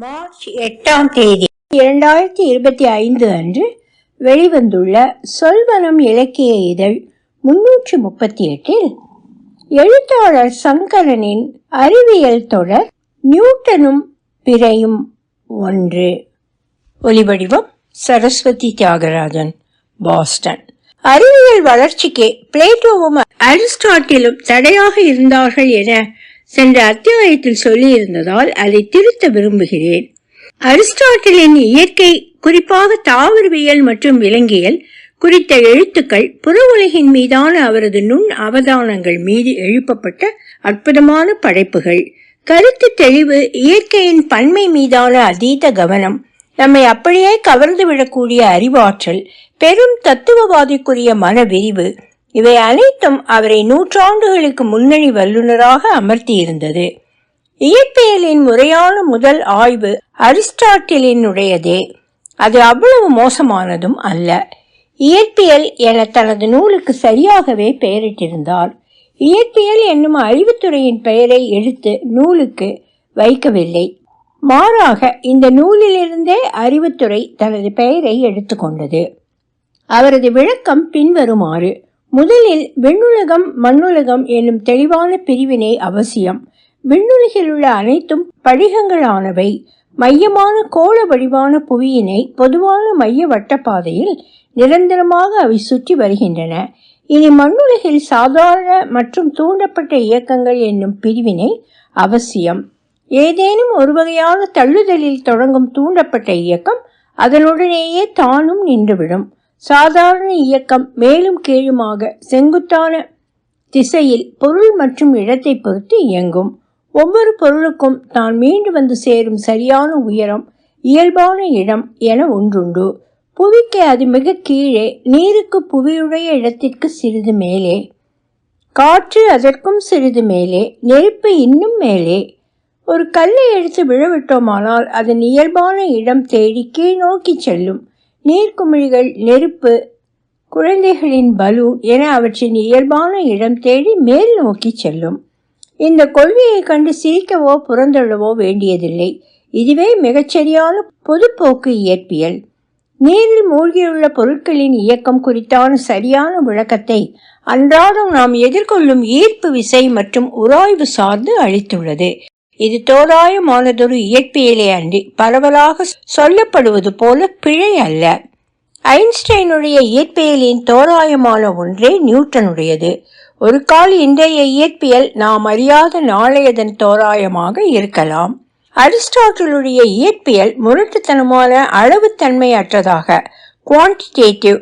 March எட்டாம் தேதி இரண்டாயிரத்தி இருபத்தி ஐந்து அன்று வெளிவந்துள்ள சொல்வனம் இலக்கிய இதழ் முன்னூற்றி முப்பத்தி எட்டில் எழுத்தாளர் சங்கரனின் அறிவியல் தொடர் நியூட்டனும் பிறையும் ஒன்று. ஒலிவடிவம் சரஸ்வதி தியாகராஜன் பாஸ்டன். அறிவியல் வளர்ச்சிக்கு பிளேட்டோவும் அரிஸ்டாட்டிலும் தடையாக இருந்தார்கள் என சென்ற அத்தியாயத்தில் சொல்லியிருந்ததால் அதை திருத்த விரும்புகிறேன். அரிஸ்டாட்டிலின் இயற்கை குறிப்பாக தாவரவியல் மற்றும் விலங்கியல் குறித்த எழுத்துக்கள் புற உலகின் மீதான அவரது நுண் அவதானங்கள் மீது எழுப்பப்பட்ட அற்புதமான படைப்புகள். கருத்து தெளிவு இயற்கையின் பன்மை மீதான அதீத கவனம் நம்மை அப்படியே கவர்ந்து விடக்கூடிய அறிவாற்றல் பெரும் தத்துவவாதிக்குரிய மன விரிவு இவை அனைத்தும் அவரை நூற்றாண்டுகளுக்கு முன்னணி வல்லுநராக அமர்த்தி இருந்தது இயற்பியலின் முறையான முதல் ஆய்வு அரிஸ்டாட்டிலினுடையதே. அது அவ்வளவு மோசமானதும் அல்ல. இயற்பியல் என தனது நூலுக்கு சரியாகவே பெயரிட்டிருந்தார் இயற்பியல் என்னும் அறிவுத்துறையின் பெயரை எடுத்து நூலுக்கு வைக்கவில்லை. மாறாக இந்த நூலிலிருந்தே அறிவுத்துறை தனது பெயரை எடுத்துக்கொண்டது. அவரது விளக்கம் பின்வருமாறு முதலில் விண்ணுலகம் மண்ணுலகம் என்னும் தெளிவான பிரிவினை அவசியம். விண்ணுலகில் உள்ள அனைத்தும் படிகங்களானவை. மையமான கோள வடிவான புவியினை பொதுவான மைய வட்டப்பாதையில் நிரந்தரமாக அவை சுற்றி வருகின்றன. இனி மண்ணுலகில் சாதாரண மற்றும் தூண்டப்பட்ட இயக்கங்கள் என்னும் பிரிவினை அவசியம். ஏதேனும் ஒரு வகையான தள்ளுதலில் தொடங்கும் தூண்டப்பட்ட இயக்கம் அதனுடனேயே தானும் நின்றுவிடும். சாதாரண இயக்கம் மேலும் கீழுமாக செங்குத்தான திசையில் பொருள் மற்றும் இடத்தை பொறுத்து இயங்கும். ஒவ்வொரு பொருளுக்கும் தான் மீண்டு வந்து சேரும் சரியான உயரம் இயல்பான இடம் என ஒன்றுண்டு. புவிக்கு அது மிக கீழே நீருக்கு புவியுடைய இடத்திற்கு சிறிது மேலே. காற்று அதற்கும் சிறிது மேலே நெருப்பு இன்னும் மேலே. ஒரு கல்லை எடுத்து விழவிட்டோமானால் அதன் இயல்பான இடம் தேடி கீழ் நோக்கி செல்லும். நீர்க்குமிழிகள் நெருப்பு குழந்தைகளின் பலூன் என அவற்றின் இயல்பான இடம் தேடி மேல் நோக்கி செல்லும். இந்த கொள்கையை கண்டு சிரிக்கவோ புறந்தள்ளவோ வேண்டியதில்லை. இதுவே மிகச்சரியான பொதுப்போக்கு இயற்பியல். நீரில் மூழ்கியுள்ள பொருட்களின் இயக்கம் குறித்தான சரியான விளக்கத்தை அன்றாடம் நாம் எதிர்கொள்ளும் ஈர்ப்பு விசை மற்றும் உராய்வு சார்ந்து அளித்துள்ளது. இது தோராயமானதொரு இயற்பியலே அன்றி பரவலாக சொல்லப்படுவது போல பிழை அல்ல. ஐன்ஸ்டைனுடைய இயற்பியலின் தோராயமான ஒன்றே நியூட்டனுடையது. ஒரு கால் இன்றைய இயற்பியல் நாம் அறியாத நாளையதன் தோராயமாக இருக்கலாம். அரிஸ்டாட்டிலுடைய இயற்பியல் முரட்டுத்தனமான அளவுத்தன்மை அற்றதாக குவான்டிடேட்டிவ்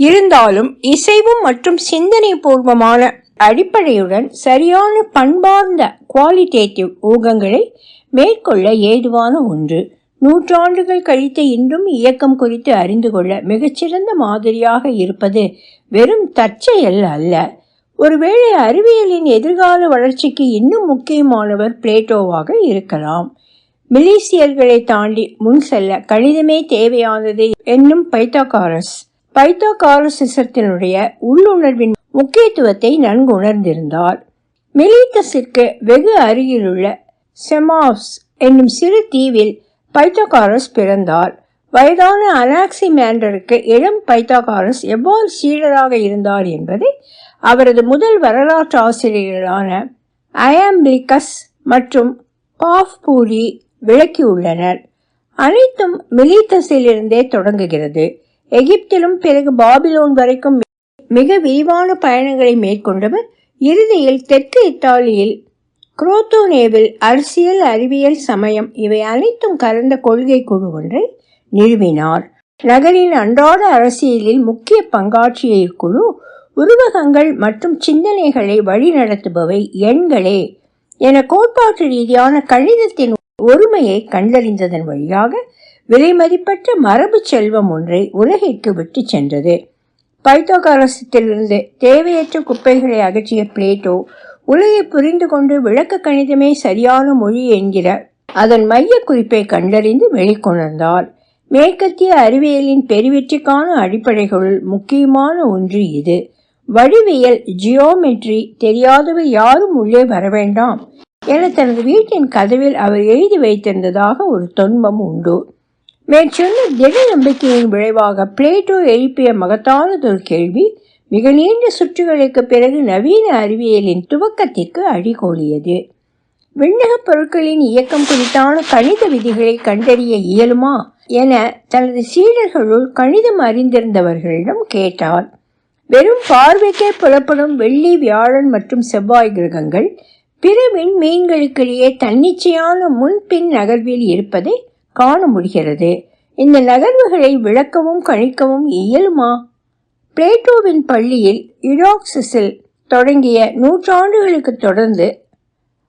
இருந்தாலும் இசைவும் மற்றும் சிந்தனை பூர்வமான அடிப்படையுடன் சரியான பண்பார்ந்த குவாலிட்டேட்டிவ் ஊகங்களை மேற்கொள்ள ஏதுவான ஒன்று. நூற்றாண்டுகள் கழித்த இன்றும் இயக்கம் குறித்து அறிந்து கொள்ள மிகச்சிறந்த மாதிரியாக இருப்பது வெறும் தற்செயல் அல்ல. ஒருவேளை அறிவியலின் எதிர்கால வளர்ச்சிக்கு இன்னும் முக்கியமானவர் பிளேட்டோவாக இருக்கலாம். மிலிசியர்களை தாண்டி முன் செல்ல கணிதமே தேவையானது என்னும் பைத்தாகாரஸ். பைத்தாகாரசிசத்தினுடைய உள்ளுணர்வின் முக்கியத்துவத்தை நன்கு உணர்ந்திருந்தார் வெகு அருகிலுள்ள செமாஸ் என்னும் சிறு தீவில் பைத்தகாரஸ் பிறந்தார். வயதான அனாக்சி மேண்டருக்கு இளம் பைத்தாகாரஸ் எவ்வாறு சீடராக இருந்தார் என்பதை அவரது முதல் வரலாற்று ஆசிரியர்களான அயாம்பிளிகஸ் மற்றும் பாஃபூரி விளக்கியுள்ளனர். அனைத்தும் மிலித்தஸிலிருந்தே தொடங்குகிறது. எகிப்திலும் பிறகு பாபிலோன் வரைக்கும் மிக விரிவான பயணங்களை மேற்கொண்டவர் இறுதியில் தெற்கு இத்தாலியில் குரோத்தோனேவில் அரசியல் அறிவியல் சமயம் இவை அனைத்தும் கலந்த கொள்கை குழு ஒன்றை நிறுவினார். நகரின் அன்றாட அரசியலில் முக்கிய பங்காற்றிய இக்குழு உருவகங்கள் மற்றும் சிந்தனைகளை வழிநடத்துபவை எண்களே என கோட்பாட்டு ரீதியான கணிதத்தின் ஒருமையை கண்டறிந்ததன் வழியாக விலைமதிப்பற்ற மரபு செல்வம் ஒன்றை உலகிற்கு விட்டு சென்றது. பைத்தோகாரசத்திலிருந்து தேவையற்ற குப்பைகளை அகற்றிய பிளேட்டோ உலகை புரிந்து கொண்டு விளக்க கணிதமே சரியான மொழி என்கிற அதன் மைய குறிப்பை கண்டறிந்து வெளிக்கொணர்ந்தார் மேற்கத்திய அறிவியலின் பெருவெற்றிக்கான அடிப்படைகளுள் முக்கியமான ஒன்று இது. வடிவியல் ஜியோமெட்ரி தெரியாதவர் யாரும் உள்ளே வரவேண்டாம் என தனது வீட்டின் கதவில் அவர் எழுதி வைத்திருந்ததாக ஒரு தொன்மம் உண்டு. மேற்சொன்ன திட நம்பிக்கையின் விளைவாக பிளேட்டோ எழுப்பிய மகத்தானதொரு கேள்வி மிக நீண்ட சுற்றுகளுக்கு பிறகு நவீன அறிவியலின் துவக்கத்திற்கு அடிகோலியது. விண்ணகப் பொருட்களின் இயக்கம் குறித்தான கணித விதிகளை கண்டறிய இயலுமா என தனது சீடர்களுள் கணிதம் அறிந்திருந்தவர்களிடம் கேட்டார். வெறும் பார்வைக்கே புலப்படும் வெள்ளி வியாழன் மற்றும் செவ்வாய் கிரகங்கள் பிற விண்மீன்களுக்கிடையே தன்னிச்சையான முன்பின் நகர்வில் இருப்பதை காண முடிகிறது. இந்த நகர்வுகளை விளக்கவும் கணிக்கவும் இயலுமா? பிளேட்டோவின் பள்ளியில் இடாக்சிஸில் தொடங்கிய நூற்றாண்டுகளுக்கு தொடர்ந்து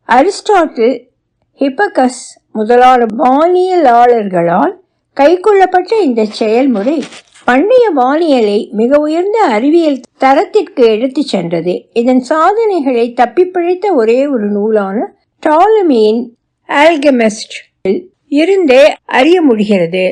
அரிஸ்டாட்டில் ஹிப்பகஸ் முதலான வானியலாளர்களால் கைக்கொள்ளப்பட்ட இந்த செயல்முறை பண்டைய வானியலை மிக உயர்ந்த அறிவியல் தரத்திற்கு எடுத்துச் சென்றது. இதன் சாதனைகளை தப்பிப்பிழைத்த ஒரே ஒரு நூலான டாலமியின் ஆல்கெமிஸ்ட் இருந்தே அறிய முடிகிறது.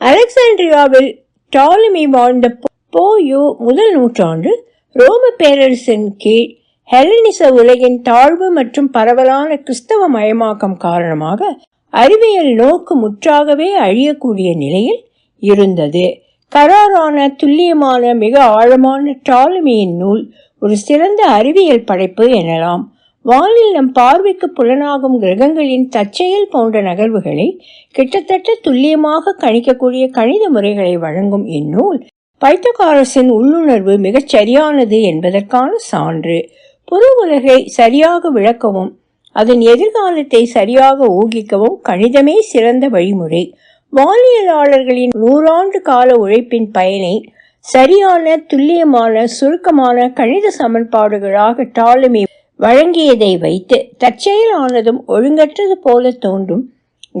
அலெக்சாண்ட்ரியாவில் டாலமி வாழ்ந்த போயு முதல் நூற்றாண்டு ரோம பேரரசின் கீழ் ஹெலனிச உலகின் தாழ்வு மற்றும் பரவலான கிறிஸ்தவ மயமாக்கம் காரணமாக அறிவியல் நோக்கு முற்றாகவே அழியக்கூடிய நிலையில் இருந்தது. கராரான துல்லியமான மிக ஆழமான டாலமியின் நூல் ஒரு சிறந்த அறிவியல் படைப்பு எனலாம். வானில் நம் பார்வைக்கு புலனாகும் கிரகங்களின் தற்செயல் போன்ற நகர்வுகளை கிட்டத்தட்ட துல்லியமாக கணிக்கக்கூடிய கணித முறைகளை வழங்கும் இந்நூல் பைத்தகாரஸின் உள்ளுணர்வு மிகச் சரியானது என்பதற்கான சான்று. புது உலகை சரியாக விளக்கவும் அதன் எதிர்காலத்தை சரியாக ஊகிக்கவும் கணிதமே சிறந்த வழிமுறை. வானியலாளர்களின் நூறாண்டு கால உழைப்பின் பயனை சரியான துல்லியமான சுருக்கமான கணித சமன்பாடுகளாக டாலமி வழங்கியதை வைத்து தற்செயலானதும் ஒழுங்கற்றது போல தோன்றும்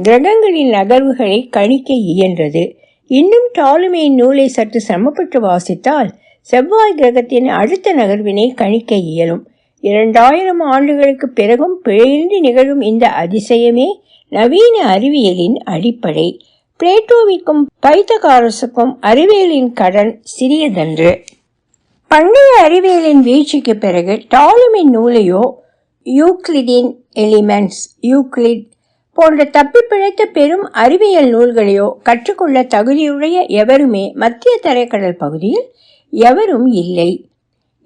கிரகங்களின் நகர்வுகளை கணிக்க இயன்றது. இன்னும் டாலுமையின் நூலை சற்று சிரமப்பட்டு வாசித்தால் செவ்வாய் கிரகத்தின் அடுத்த நகர்வினை கணிக்க இயலும். இரண்டாயிரம் ஆண்டுகளுக்கு பிறகும் பிழையின்றி நிகழும் இந்த அதிசயமே நவீன அறிவியலின் அடிப்படை. பிளேட்டோவிக்கும் பைத்தகாரசுக்கும் அறிவியலின் கடன் சிறியதன்று. பண்டைய அறிவியலின் வீழ்ச்சிக்கு பிறகு டாலமின் நூலையோ யூக்ளிடின் எலிமெண்ட்ஸ் யூக்ளிட் போன்ற தப்பி பிழைத்த பெரும் அறிவியல் நூல்களையோ கற்றுக்கொள்ள தகுதியுடைய எவருமே மத்திய தரைக்கடல் பகுதியில் எவரும் இல்லை.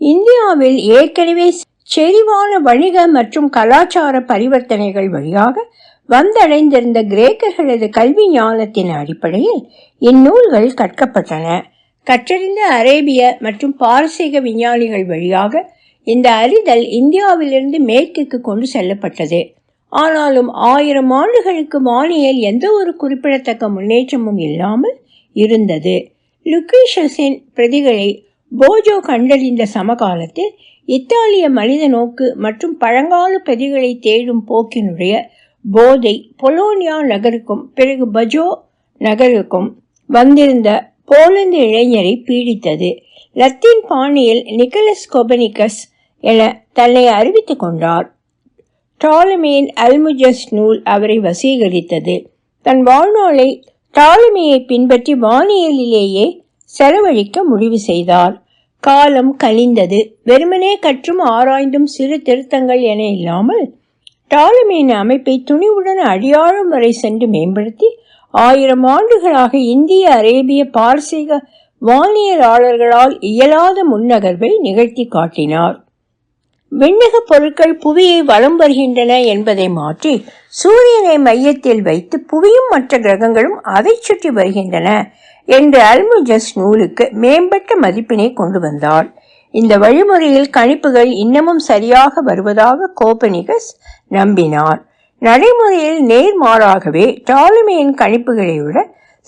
இந்தியாவில் ஏற்கனவே செறிவான வணிக மற்றும் கலாச்சார பரிவர்த்தனைகள் வழியாக வந்தடைந்திருந்த கிரேக்கர்களது கல்வி ஞானத்தின் அடிப்படையில் இந்நூல்கள் கற்கப்பட்டன. கற்றறிந்த அரேபிய மற்றும் பாரசீக விஞ்ஞானிகள் வழியாக இந்த அறிதல் இந்தியாவிலிருந்து மேற்குக்கு கொண்டு செல்லப்பட்டது. ஆனாலும் ஆயிரம் ஆண்டுகளுக்கு வானியல் எந்த ஒரு குறிப்பிடத்தக்க முன்னேற்றமும் இல்லாமல் இருந்தது. லுக்ரீஷஸின் பிரதிகளை போஜோ கண்டறிந்த சமகாலத்தில் இத்தாலிய மனித நோக்கு மற்றும் பழங்கால பிரதிகளை தேடும் போக்கினுடைய போதை பொலோனியா நகருக்கும் பிறகு பஜோ நகருக்கும் வந்திருந்த போலந்து இளைஞரை பீடித்தது. லத்தீன் பாணியில் நிக்கலஸ் கொபனிகஸ் என தன்னை அறிவித்துக் கொண்டார். டாலமியின் அல்முஜஸ் நூல் அவரை வசீகரித்தது. தன் வாழ்நாளை டாலமியை பின்பற்றி வானியலிலேயே செலவழிக்க முடிவு செய்தார். காலம் கலிந்தது வெறுமனே கற்றும் ஆராய்ந்தும் சிறு திருத்தங்கள் என இல்லாமல் டாலமியின் அமைப்பை துணிவுடன் அடியாழம் வரை சென்று மேம்படுத்தி ஆயிரம் ஆண்டுகளாக இந்திய அரேபிய பாரசீக வானியலாளர்களால் இயலாத முன்னகர்வை நிகழ்த்தி காட்டினார். விண்ணக பொருட்கள் புவியை வலம் வருகின்றன என்பதை மாற்றி சூரியனை மையத்தில் வைத்து புவியும் மற்ற கிரகங்களும் அதை சுற்றி வருகின்றன என்று அல்முஜஸ் நூலுக்கு மேம்பட்ட மதிப்பினை கொண்டு வந்தார். இந்த வழிமுறையில் கணிப்புகள் இன்னமும் சரியாக வருவதாக கோபனிகஸ் நம்பினார். நடைமுறையில் நேர்மாறாகவே டாலமியின் கணிப்புகளை விட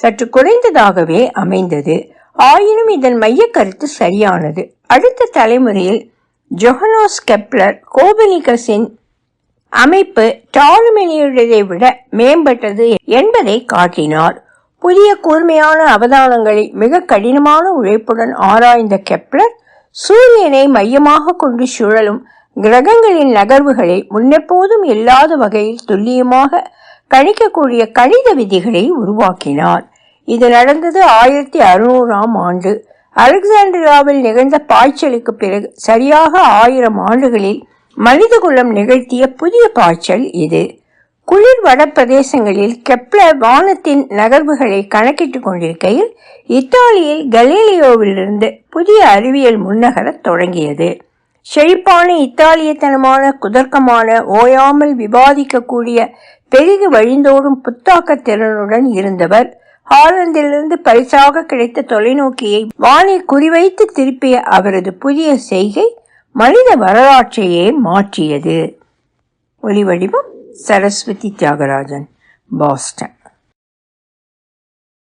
சற்று குறைந்ததாகவே அமைந்தது. ஆயினும் இதன் மைய கருத்து சரியானது. அடுத்த தலைமுறையில் ஜொஹனோஸ் கெப்லர் கோபனிகஸின் அமைப்பு டாலுமெனியுடையதை விட மேம்பட்டது என்பதை காட்டினார். புதிய கூர்மையான அவதானங்களை மிக கடினமான உழைப்புடன் ஆராய்ந்த கெப்லர் சூரியனை மையமாக கொண்டு சுழலும் கிரகங்களின் நகர்வுகளை முன்னெப்போதும் இல்லாத வகையில் துல்லியமாக கணிக்கக்கூடிய கணித விதிகளை உருவாக்கினார். இது நடந்தது ஆயிரத்தி அறுநூறாம் ஆண்டு. அலெக்சாண்டிரியாவில் நிகழ்ந்த பாய்ச்சலுக்கு பிறகு சரியாக ஆயிரம் ஆண்டுகளில் மனிதகுலம் நிகழ்த்திய புதிய பாய்ச்சல் இது. குளிர் வட பிரதேசங்களில் கெப்லர் வானத்தின் நகர்வுகளை கணக்கிட்டுக் கொண்டிருக்கையில் இத்தாலியில் கலீலியோவிலிருந்து புதிய அறிவியல் முன்னகரத் தொடங்கியது. செழிப்பான இத்தாலியத்தனமான குதர்க்கமான ஓயாமல் விவாதிக்கக்கூடிய பெருகி வழிந்தோடும் புத்தாக்க திறனுடன் இருந்தவர். ஹாலந்திலிருந்து பரிசாக கிடைத்த தொலைநோக்கியை வானை குறிவைத்து திருப்பிய அவரது புதிய செய்கை மனித வரலாற்றையே மாற்றியது. ஒலிவடிவம் சரஸ்வதி தியாகராஜன் பாஸ்டன்.